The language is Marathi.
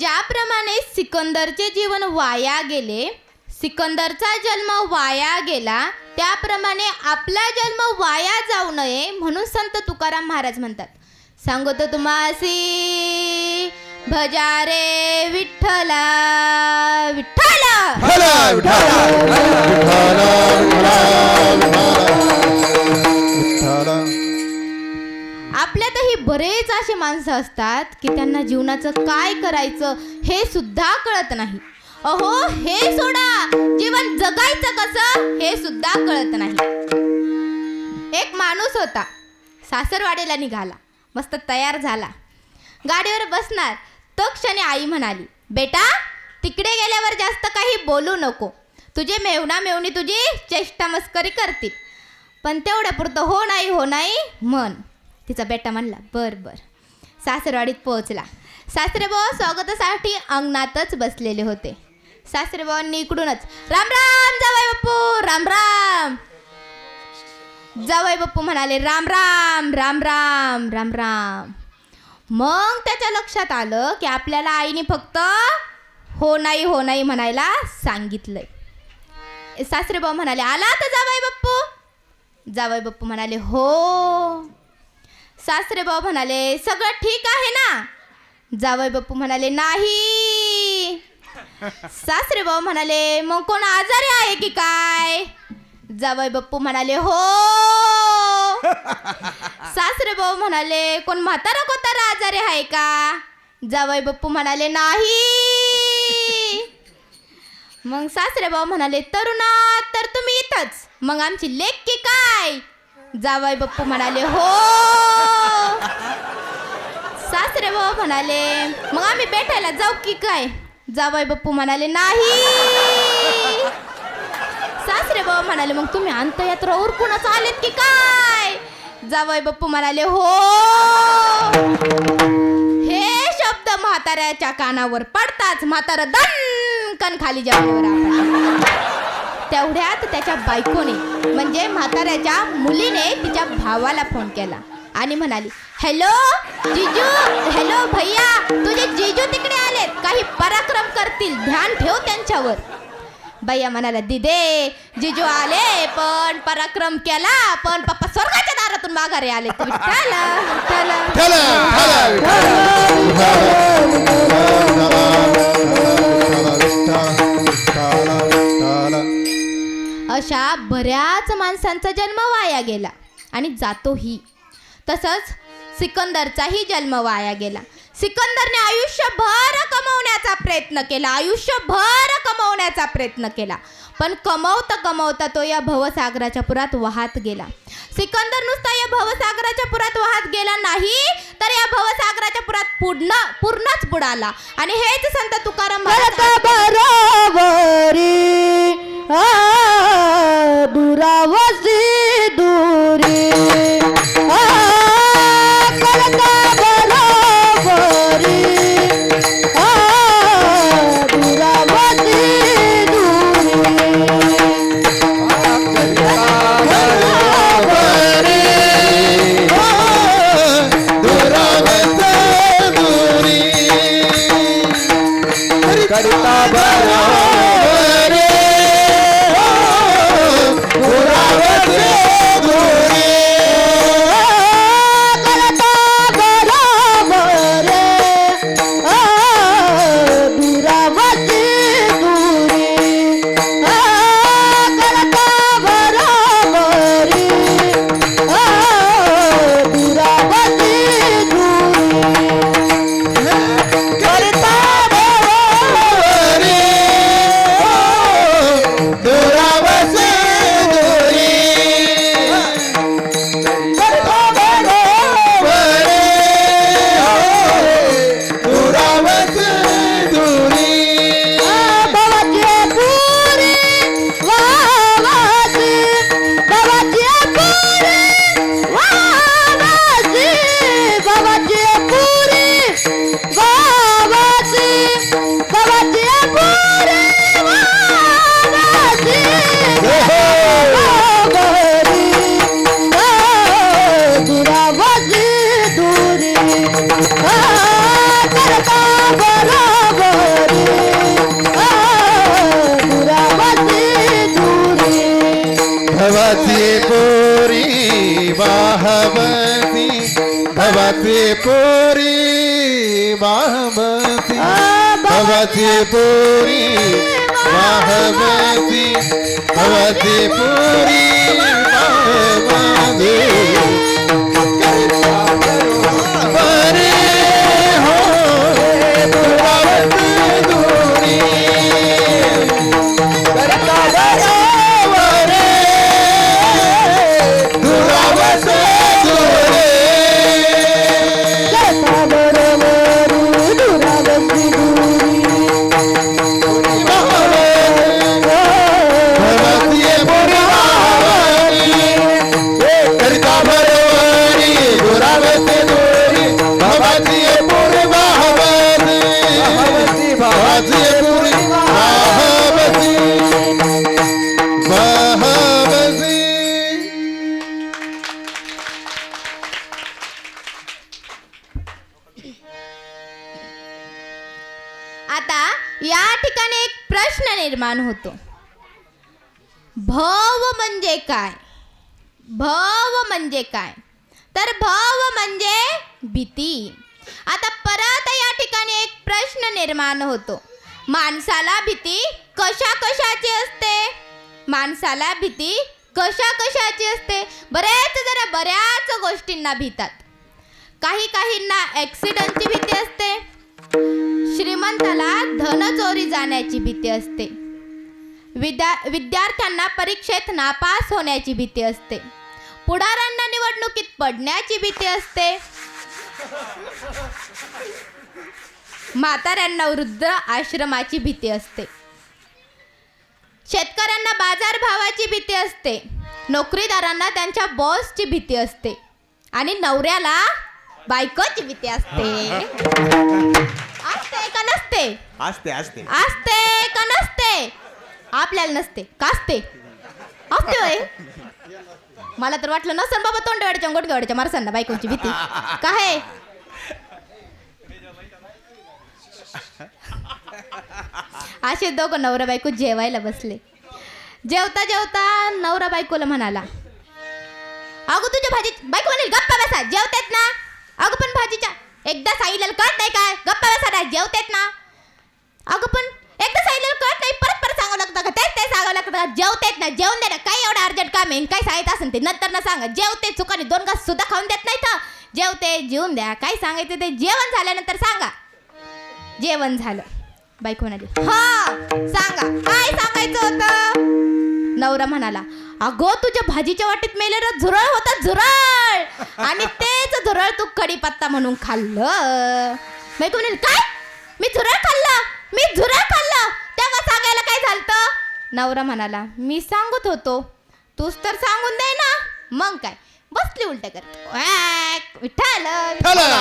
ज्याप्रमाणे सिकंदरचे जीवन वाया गेले सिकंदरचा जन्म वाया गेला त्याप्रमाणे आपला जन्म वाया जाऊ नये म्हणून संत तुकाराम महाराज म्हणतात. सांगतो तुम्हासी भजारे विठ्ठला विठ्ठला विठ्ठला। आपल्यातही बरेच असे माणसं असतात की त्यांना जीवनाचं काय करायचं हे सुद्धा कळत नाही. अहो हे सोडा. जीवन जगायचं कसं हे सुद्धा कळत नाही. एक माणूस होता. सासरवाडीला निघाला. मस्त तयार झाला. गाडीवर बसणार. तो क्षणी आई म्हणाली बेटा तिकडे गेल्यावर जास्त काही बोलू नको. तुझे मेवणा मेवणी तुझी चेष्टा मस्करी करतील. पण तेवढ्या पुरतं हो नाही हो नाही म्हण. तिचा बेटा म्हणला बर बर. सासरवाडीत पोहोचला. सासरेबाऊ स्वागतासाठी अंगणातच बसलेले होते. सासरेभावांनी इकडूनच राम राम जावाई बाप्पू राम राम. जावई बाप्पू म्हणाले राम राम राम राम राम राम. मग त्याच्या लक्षात आलं की आपल्याला आईने फक्त हो नाही हो नाही म्हणायला सांगितलंय. सासरेबाऊ म्हणाले आला तर जावई बाप्पू. जावई बाप्पू म्हणाले हो. सासरेभाऊ म्हणाले सगळं ठीक आहे ना? जावई बाप्पू म्हणाले नाही. सासरेभाऊ म्हणाले मग कोण आजारी आहे की काय? जावई बाप्पू म्हणाले हो. सासरे भाऊ म्हणाले कोण म्हातारा कोतारा आजारी आहे का? जावई बाप्पू म्हणाले नाही. मग सासरे भाऊ म्हणाले तरुणा तर तुम्ही इथंच. मग आमची लेख की काय? जावई बाप्पू म्हणाले हो. सासरे बाबा म्हणाले मग आम्ही भेटायला जाऊ की काय? जावाय बाप्पू म्हणाले नाही. सासरे बाबा म्हणाले मग तुम्ही अंतयात्रा उरकूनच आलेत की काय? जावाय बाप्पू म्हणाले हो. हे शब्द म्हाताऱ्याच्या कानावर पडताच म्हातारा दणकन खाली जमिनीवर तेवढ्यात त्याच्या बायकोने म्हणजे म्हाताऱ्याच्या मुलीने तिच्या भावाला फोन केला. आणि म्हणाली हॅलो जिजू हॅलो भैया तुझे जिजू तिकडे आलेत. काही पराक्रम करतील. ध्यान ठेव त्यांच्यावर. भैया म्हणाला दिदे जिजू आले पण पराक्रम केला पण पप्पा स्वर्गाच्या दारातून माघारी आले तुम्ही चला चला. अशा बऱ्याच माणसांचा जन्म वाया गेला आणि जातोही तसंच सिकंदरचाही जन्म वाया गेला. सिकंदरने आयुष्यभर कमवण्याचा प्रयत्न केला आयुष्यभर कमवण्याचा प्रयत्न केला. पण कमवता कमवता तो या भवसागराच्या पुरात वाहत गेला. सिकंदर नुसता या भवसागराच्या पुरात वाहत गेला नाही तर या भवसागराच्या पुरात पूर्ण पूर्णच बुडाला. आणि हेच संत तुकाराम दुरावसी दुरी. पोरी बाहबती आ, भवाची पोरी बाहबती भवाची पोरी बाहबती या ठिकाणी एक प्रश्न निर्माण होतो. भव म्हणजे काय? भव म्हणजे काय? तर भव म्हणजे भीती. आता परत या ठिकाणी एक प्रश्न निर्माण होतो. माणसाला भीती कशा कशाची असते? माणसाला भीती कशा कशाची असते? बरेच जरा बऱ्याच गोष्टींना भीतात. काही काहींना ॲक्सिडेंटची भीती असते. श्रीमंताला धन चोरी जाण्याची भीती असते. विद्या विद्यार्थ्यांना परीक्षेत नापास होण्याची भीती असते. पुढाऱ्यांना निवडणुकीत पडण्याची भीती असते. म्हाताऱ्यांना वृद्ध आश्रमाची भीती असते. शेतकऱ्यांना बाजारभावाची भीती असते. नोकरीदारांना त्यांच्या बॉसची भीती असते. आणि नवऱ्याला बायकोची भीती असते असते. का नसते? असते असते. असते का नसते? आपल्याला नसते. का असते? असते होय. मला तर वाटलं नसन बाबा तोंडवाड्याच्या गोटगावाड्याच्या माणसांना बायकोची भीती. काय असे दोघं नवरा बायको जेवायला बसले. जेवता जेवता नवरा बायकोला म्हणाला अगं तुझ्या भाजी बायको म्हणेल गप्पा बसा जेवतेत ना? अगं पण भाजीच्या एकदा सांगितलेलं कळत नाही काय? गप्पा बसा जेवतेत ना. अगं पण एकदा सांगितलेलं कळत नाही परत परत सांगावं लागतं का तेच ते सांगावं लागतं का जेवतेत ना जेवण दे ना. काय एवढं अर्जंट काम आहे काय सांगायचं असेल ते नंतर ना सांगा. जेवते चुकाने दोन घास सुद्धा खाऊन देत नाही तर. जेवते जेवून द्या. काय सांगायचं ते जेवण झाल्यानंतर सांगा. जेवण झालं. बायको म्हणाली हा सांगा. काय सांगायचं होतं? नवरा म्हणाला अगो तुझ्या भाजीच्या वाटीत मेलेलं झुरळ होतं झुरळ. आणि ते झुरळ तू कढीपत्ता म्हणून खाल्लं? बायको म्हणाली काय? मी झुरळ खाल्लं? मी झुरळ खाल्लं? तेव्हा सांगायला काय झालतं? नवरा म्हणाला मी सांगत होतो. तूच तर सांगून दे ना. मग काय? बसली उलट करत. विठाला विठाला